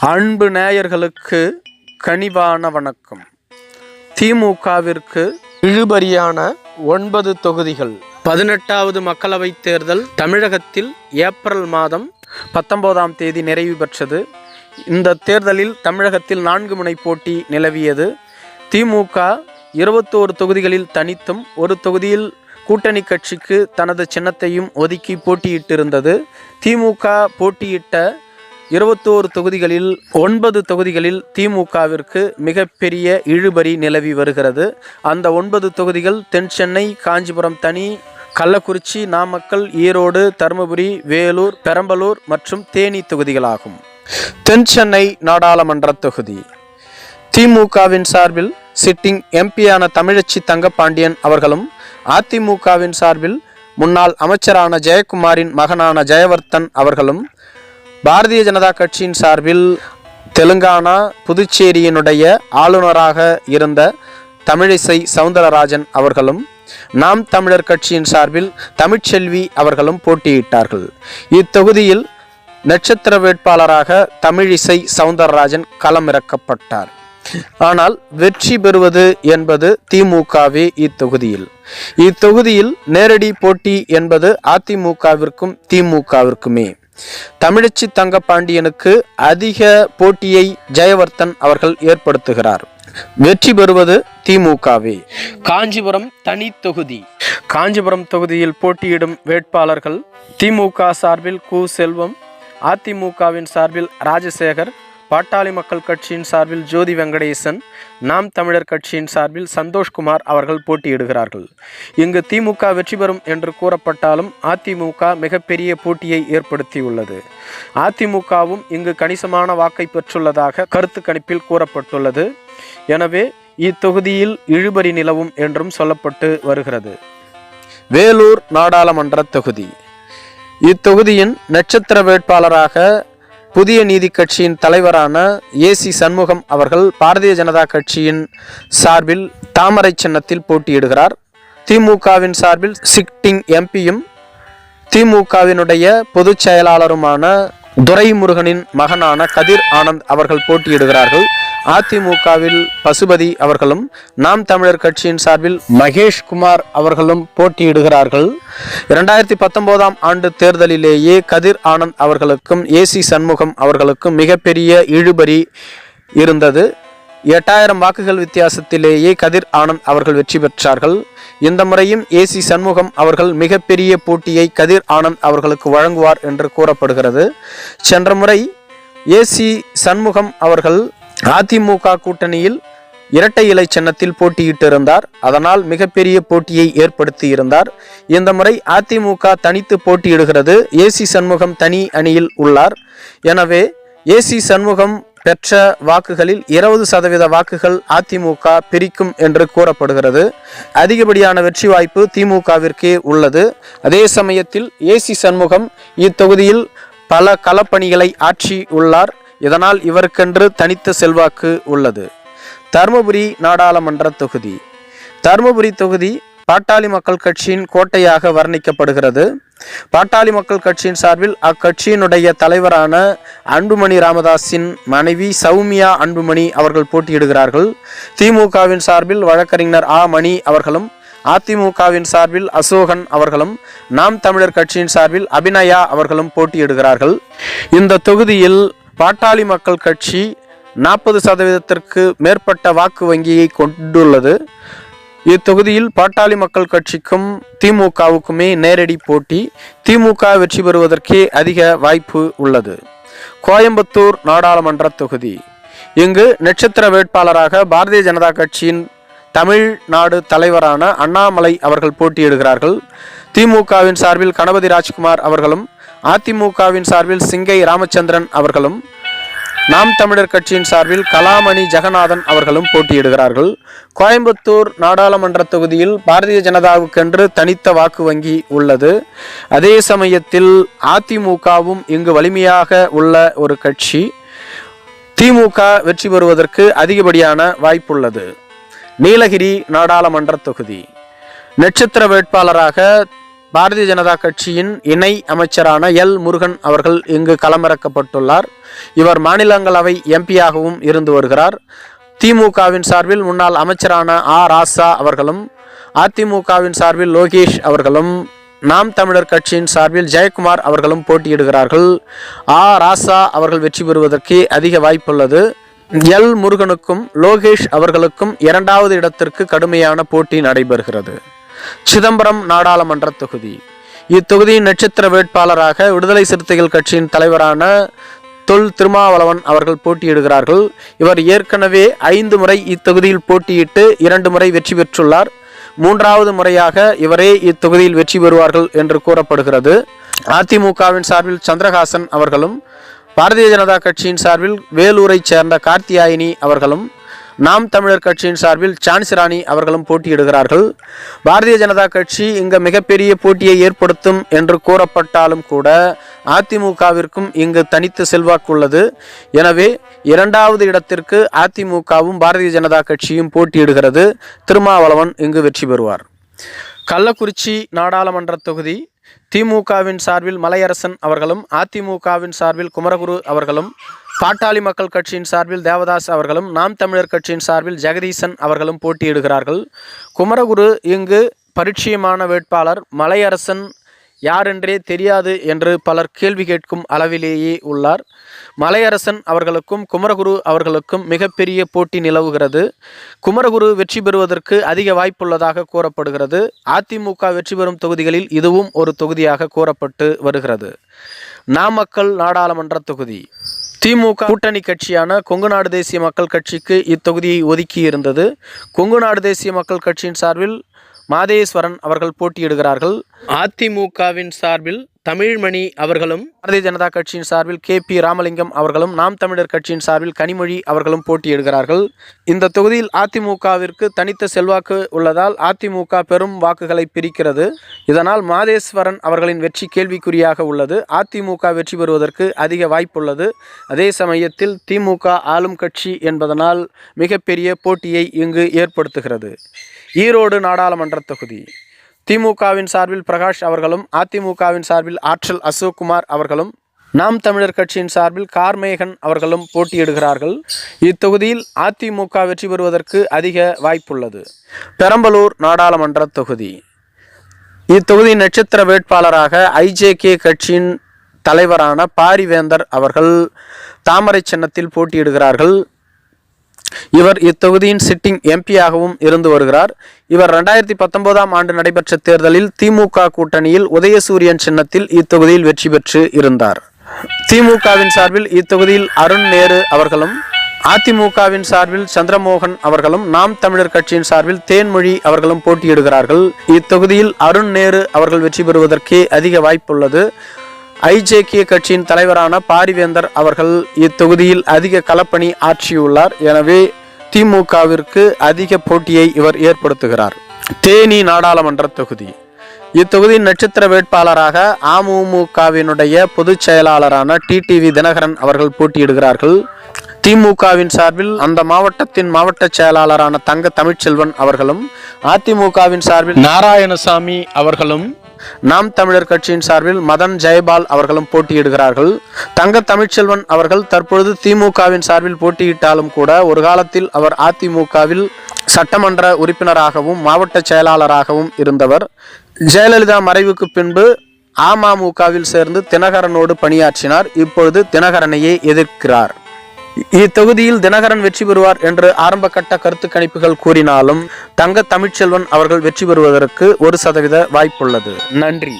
அன்பு நேயர்களுக்கு கனிவான வணக்கம். திமுகவிற்கு இழுபறியான ஒன்பது தொகுதிகள். பதினெட்டாவது மக்களவைத் தேர்தல் தமிழகத்தில் ஏப்ரல் மாதம் பத்தொன்பதாம் தேதி நிறைவு பெற்றது. இந்த தேர்தலில் தமிழகத்தில் நான்கு முனை போட்டி நிலவியது. திமுக இருபத்தோரு தொகுதிகளில் தனித்தும் ஒரு தொகுதியில் கூட்டணி கட்சிக்கு தனது சின்னத்தையும் ஒதுக்கி போட்டியிட்டிருந்தது. திமுக போட்டியிட்ட இருபத்தோரு தொகுதிகளில் ஒன்பது தொகுதிகளில் திமுகவிற்கு மிகப்பெரிய இழுபறி நிலவி வருகிறது. அந்த ஒன்பது தொகுதிகள் தென் சென்னை காஞ்சிபுரம் தனி கள்ளக்குறிச்சி நாமக்கல் ஈரோடு தருமபுரி வேலூர் பெரம்பலூர் மற்றும் தேனி தொகுதிகளாகும். தென் சென்னை நாடாளுமன்ற தொகுதி. திமுகவின் சார்பில் சிட்டிங் எம்பியான தமிழச்சி தங்கப்பாண்டியன் அவர்களும் அதிமுகவின் சார்பில் முன்னாள் அமைச்சரான ஜெயக்குமாரின் மகனான ஜெயவர்த்தன் அவர்களும் பாரதிய ஜனதா கட்சியின் சார்பில் தெலுங்கானா புதுச்சேரியினுடைய ஆளுநராக இருந்த தமிழிசை சவுந்தரராஜன் அவர்களும் நாம் தமிழர் கட்சியின் சார்பில் தமிழ்ச்செல்வி அவர்களும் போட்டியிட்டார்கள். இத்தொகுதியில் நட்சத்திர வேட்பாளராக தமிழிசை சவுந்தரராஜன் களமிறக்கப்பட்டார். ஆனால் வெற்றி பெறுவது என்பது திமுகவே இத்தொகுதியில். இத்தொகுதியில் நேரடி போட்டி என்பது அதிமுகவிற்கும் திமுகவிற்குமே. தமிழச்சி தங்கப்பாண்டியனுக்கு அதிக போட்டியை ஜெயவர்த்தன் அவர்கள் ஏற்படுத்துகிறார். வெற்றி பெறுவது திமுகவே. காஞ்சிபுரம் தனி தொகுதி. காஞ்சிபுரம் தொகுதியில் போட்டியிடும் வேட்பாளர்கள் திமுக சார்பில் கு செல்வம் அதிமுகவின் சார்பில் ராஜசேகர் பாட்டாளி மக்கள் கட்சியின் சார்பில் ஜோதி வெங்கடேசன் நாம் தமிழர் கட்சியின் சார்பில் சந்தோஷ்குமார் அவர்கள் போட்டியிடுகிறார்கள். இங்கு திமுக வெற்றி பெறும் என்று கூறப்பட்டாலும் அதிமுக மிகப்பெரிய போட்டியை ஏற்படுத்தியுள்ளது. அதிமுகவும் இங்கு கணிசமான வாக்கை பெற்றுள்ளதாக கருத்து கணிப்பில் கூறப்பட்டுள்ளது. எனவே இத்தொகுதியில் இழுபறி நிலவும் என்றும் சொல்லப்பட்டு வருகிறது. வேலூர் நாடாளுமன்ற தொகுதி. இத்தொகுதியின் நட்சத்திர வேட்பாளராக புதிய நீதி கட்சியின் தலைவரான ஏசி சண்முகம் அவர்கள் பாரதிய ஜனதா கட்சியின் சார்பில் தாமரை சின்னத்தில் போட்டியிடுகிறார். திமுகவின் சார்பில் சிக்டிங் எம்பியும் திமுகவினுடைய பொதுச் செயலாளருமான துரைமுருகனின் மகனான கதிர் ஆனந்த் அவர்கள் போட்டியிடுகிறார்கள். அதிமுகவில் பசுபதி அவர்களும் நாம் தமிழர் கட்சியின் சார்பில் மகேஷ் குமார் அவர்களும் போட்டியிடுகிறார்கள். இரண்டாயிரத்தி பத்தொன்பதாம் ஆண்டு தேர்தலிலேயே கதிர் ஆனந்த் அவர்களுக்கும் ஏசி சண்முகம் அவர்களுக்கும் மிகப்பெரிய இழுபறி இருந்தது. எட்டாயிரம் வாக்குகள் வித்தியாசத்திலேயே கதிர் ஆனந்த் அவர்கள் வெற்றி பெற்றார்கள். இந்த முறையும் ஏசி சண்முகம் அவர்கள் மிகப்பெரிய போட்டியை கதிர் ஆனந்த் அவர்களுக்கு வழங்குவார் என்று கூறப்படுகிறது. சென்ற முறை ஏசி சண்முகம் அவர்கள் அதிமுக கூட்டணியில் இரட்டை இலை சின்னத்தில் போட்டியிட்டிருந்தார். அதனால் மிகப்பெரிய போட்டியை ஏற்படுத்தி இருந்தார் இந்த முறை அதிமுக தனித்து போட்டியிடுகிறது. ஏசி சண்முகம் தனி அணியில் உள்ளார். எனவே ஏசி சண்முகம் பெற்ற வாக்குகளில் இருபது சதவீத வாக்குகள் அதிமுக பிரிக்கும் என்று கூறப்படுகிறது. அதிகப்படியான வெற்றி வாய்ப்பு திமுகவிற்கே உள்ளது. அதே சமயத்தில் ஏசி சண்முகம் இத்தொகுதியில் பல களப்பணிகளை ஆற்றி உள்ளார். இதனால் இவருக்கென்று தனித்த செல்வாக்கு உள்ளது. தருமபுரி நாடாளுமன்ற தொகுதி. தருமபுரி தொகுதி பாட்டாளி மக்கள் கட்சியின் கோட்டையாக வர்ணிக்கப்படுகிறது. பாட்டாளி மக்கள் கட்சியின் சார்பில் அக்கட்சியினுடைய தலைவரான அன்புமணி ராமதாஸின் மனைவி சௌமியா அன்புமணி அவர்கள் போட்டியிடுகிறார்கள். திமுகவின் சார்பில் வழக்கறிஞர் ஆ. மணி அவர்களும் அதிமுகவின் சார்பில் அசோகன் அவர்களும் நாம் தமிழர் கட்சியின் சார்பில் அபிநயா அவர்களும் போட்டியிடுகிறார்கள். இந்த தொகுதியில் பாட்டாளி மக்கள் கட்சி நாற்பது சதவீதத்திற்கு மேற்பட்ட வாக்கு வங்கியை கொண்டுள்ளது. இத்தொகுதியில் பாட்டாளி மக்கள் கட்சிக்கும் திமுகவுக்குமே நேரடி போட்டி. திமுக வெற்றி பெறுவதற்கே அதிக வாய்ப்பு உள்ளது. கோயம்புத்தூர் நாடாளுமன்ற தொகுதி. இங்கு நட்சத்திர வேட்பாளராக பாரதிய ஜனதா கட்சியின் தமிழ்நாடு தலைவரான அண்ணாமலை அவர்கள் போட்டியிடுகிறார்கள். திமுகவின் சார்பில் கணபதி ராஜ்குமார் அவர்களும் அதிமுகவின் சார்பில் சிங்கை ராமச்சந்திரன் அவர்களும் நாம் தமிழர் கட்சியின் சார்பில் கலாமணி ஜெகநாதன் அவர்களும் போட்டியிடுகிறார்கள். கோயம்புத்தூர் நாடாளுமன்ற தொகுதியில் பாரதிய ஜனதாவுக்கென்று தனித்த வாக்கு வங்கி உள்ளது. அதே சமயத்தில் அதிமுகவும் இங்கு வலிமையாக உள்ள ஒரு கட்சி. திமுக வெற்றி பெறுவதற்கு அதிகப்படியான வாய்ப்புள்ளது. நீலகிரி நாடாளுமன்ற தொகுதி. நட்சத்திர வேட்பாளராக பாரதிய ஜனதா கட்சியின் இணை அமைச்சரான எல் முருகன் அவர்கள் இங்கு களமிறக்கப்பட்டுள்ளார். இவர் மாநிலங்களவை எம்பியாகவும் இருந்து வருகிறார். திமுகவின் சார்பில் முன்னாள் அமைச்சரான ஆ. ராசா அவர்களும் அதிமுகவின் சார்பில் லோகேஷ் அவர்களும் நாம் தமிழர் கட்சியின் சார்பில் ஜெயக்குமார் அவர்களும் போட்டியிடுகிறார்கள். ஆ. ராசா அவர்கள் வெற்றி பெறுவதற்கு அதிக வாய்ப்புள்ளது. எல் முருகனுக்கும் லோகேஷ் அவர்களுக்கும் இரண்டாவது இடத்திற்கு கடுமையான போட்டி நடைபெறுகிறது. சிதம்பரம் நாடாளுமன்ற தொகுதி. இத்தொகுதியின் நட்சத்திர வேட்பாளராக விடுதலை சிறுத்தைகள் கட்சியின் தலைவரான தொல் திருமாவளவன் அவர்கள் போட்டியிடுகிறார்கள். இவர் ஏற்கனவே ஐந்து முறை இத்தொகுதியில் போட்டியிட்டு இரண்டு முறை வெற்றி பெற்றுள்ளார். மூன்றாவது முறையாக இவரே இத்தொகுதியில் வெற்றி பெறுவார்கள் என்று கூறப்படுகிறது. அதிமுகவின் சார்பில் சந்திரகாசன் அவர்களும் பாரதிய ஜனதா கட்சியின் சார்பில் வேலூரைச் சேர்ந்த கார்த்தியாயினி அவர்களும் நாம் தமிழர் கட்சியின் சார்பில் சான்சிராணி அவர்களும் போட்டியிடுகிறார்கள். பாரதிய ஜனதா கட்சி இங்கு மிகப்பெரிய போட்டியை ஏற்படுத்தும் என்று கூறப்பட்டாலும் கூட அதிமுகவிற்கும் இங்கு தனித்து செல்வாக்கு உள்ளது. எனவே இரண்டாவது இடத்திற்கு அதிமுகவும் பாரதிய ஜனதா கட்சியும் போட்டியிடுகிறது. திருமாவளவன் இங்கு வெற்றி பெறுவார். கள்ளக்குறிச்சி நாடாளுமன்ற தொகுதி திமுகவின் சார்பில் மலையரசன் அவர்களும் அதிமுகவின் சார்பில் குமரகுரு அவர்களும் பாட்டாளி மக்கள் கட்சியின் சார்பில் தேவதாஸ் அவர்களும் நாம் தமிழர் கட்சியின் சார்பில் ஜெகதீசன் அவர்களும் போட்டியிடுகிறார்கள். குமரகுரு இங்கு பரிச்சயமான வேட்பாளர் மலையரசன் யாரென்றே தெரியாது என்று பலர் கேள்வி கேட்கும் அளவிலேயே உள்ளார். மலையரசன் அவர்களுக்கும் குமரகுரு அவர்களுக்கும் மிகப்பெரிய போட்டி நிலவுகிறது. குமரகுரு வெற்றி பெறுவதற்கு அதிக வாய்ப்புள்ளதாக கூறப்படுகிறது. அதிமுக வெற்றி பெறும் தொகுதிகளில் இதுவும் ஒரு தொகுதியாக கூறப்பட்டு வருகிறது. நாமக்கல் நாடாளுமன்ற தொகுதி. திமுக கூட்டணி கட்சியான கொங்கு நாடு தேசிய மக்கள் கட்சிக்கு இத்தொகுதியை ஒதுக்கி இருந்தது கொங்கு நாடு தேசிய மக்கள் கட்சியின் சார்பில் மாதேஸ்வரன் அவர்கள் போட்டியிடுகிறார்கள். அதிமுகவின் சார்பில் தமிழ்மணி அவர்களும் பாரதிய ஜனதா கட்சியின் சார்பில் கே பி ராமலிங்கம் அவர்களும் நாம் தமிழர் கட்சியின் சார்பில் கனிமொழி அவர்களும் போட்டியிடுகிறார்கள். இந்த தொகுதியில் அதிமுகவிற்கு தனித்த செல்வாக்கு உள்ளதால் அதிமுக பெரும் வாக்குகளை பிரிக்கிறது. இதனால் மாதேஸ்வரன் அவர்களின் வெற்றி கேள்விக்குறியாக உள்ளது. அதிமுக வெற்றி பெறுவதற்கு அதிக வாய்ப்புள்ளது. அதே சமயத்தில் திமுக ஆளும் கட்சி என்பதனால் மிகப்பெரிய போட்டியை இங்கு ஏற்படுத்துகிறது. ஈரோடு நாடாளுமன்ற தொகுதி. திமுகவின் சார்பில் பிரகாஷ் அவர்களும் அதிமுகவின் சார்பில் ஆற்றல் அசோக்குமார் அவர்களும் நாம் தமிழர் கட்சியின் சார்பில் கார்மேகன் அவர்களும் போட்டியிடுகிறார்கள். இத்தொகுதியில் அதிமுக வெற்றி பெறுவதற்கு அதிக வாய்ப்புள்ளது. பெரம்பலூர் நாடாளுமன்ற தொகுதி. இத்தொகுதியின் நட்சத்திர வேட்பாளராக ஐஜேகே கட்சியின் தலைவரான பாரிவேந்தர் அவர்கள் தாமரை சின்னத்தில் போட்டியிடுகிறார்கள். இவர் இத்தொகுதியின் சிட்டிங் எம்பியாகவும் இருந்து வருகிறார். இவர் ரெண்டாயிரத்தி பத்தொன்பதாம் ஆண்டு நடைபெற்ற தேர்தலில் திமுக கூட்டணியில் உதயசூரியன் சின்னத்தில் இத்தொகுதியில் வெற்றி பெற்று இருந்தார். திமுகவின் சார்பில் இத்தொகுதியில் அருண் நேரு அவர்களும் அதிமுகவின் சார்பில் சந்திரமோகன் அவர்களும் நாம் தமிழர் கட்சியின் சார்பில் தேன்மொழி அவர்களும் போட்டியிடுகிறார்கள். இத்தொகுதியில் அருண் நேரு அவர்கள் வெற்றி பெறுவதற்கே அதிக வாய்ப்புள்ளது. ஐஜேகே கட்சியின் தலைவரான பாரிவேந்தர் அவர்கள் இத்தொகுதியில் அதிக களப்பணி ஆற்றியுள்ளார். எனவே திமுகவிற்கு அதிக போட்டியை இவர் ஏற்படுத்துகிறார். தேனி நாடாளுமன்ற தொகுதி. இத்தொகுதியின் நட்சத்திர வேட்பாளராக அமமுகவினுடைய பொதுச் செயலாளரான டிடிவி தினகரன் அவர்கள் போட்டியிடுகிறார்கள். திமுகவின் சார்பில் அந்த மாவட்டத்தின் மாவட்ட செயலாளரான தங்க தமிழ்ச்செல்வன் அவர்களும் அதிமுகவின் சார்பில் நாராயணசாமி அவர்களும் நாம் தமிழர் கட்சியின் சார்பில் மதன் ஜெயபால் அவர்களும் போட்டியிடுகிறார்கள். தங்க தமிழ்ச்செல்வன் அவர்கள் தற்பொழுது திமுகவின் சார்பில் போட்டியிட்டாலும் கூட ஒரு காலத்தில் அவர் அதிமுகவில் சட்டமன்ற உறுப்பினராகவும் மாவட்ட செயலாளராகவும் இருந்தவர். ஜெயலலிதா மறைவுக்கு பின்பு அமமுகவில் சேர்ந்து தினகரனோடு பணியாற்றினார். இப்பொழுது தினகரனையே எதிர்க்கிறார். இத்தொகுதியில் தினகரன் வெற்றி பெறுவார் என்று ஆரம்ப கட்ட கருத்து கணிப்புகள் கூறினாலும் தங்க தமிழ்ச்செல்வன் அவர்கள் வெற்றி பெறுவதற்கு ஒரு சதவீத வாய்ப்புள்ளது. நன்றி.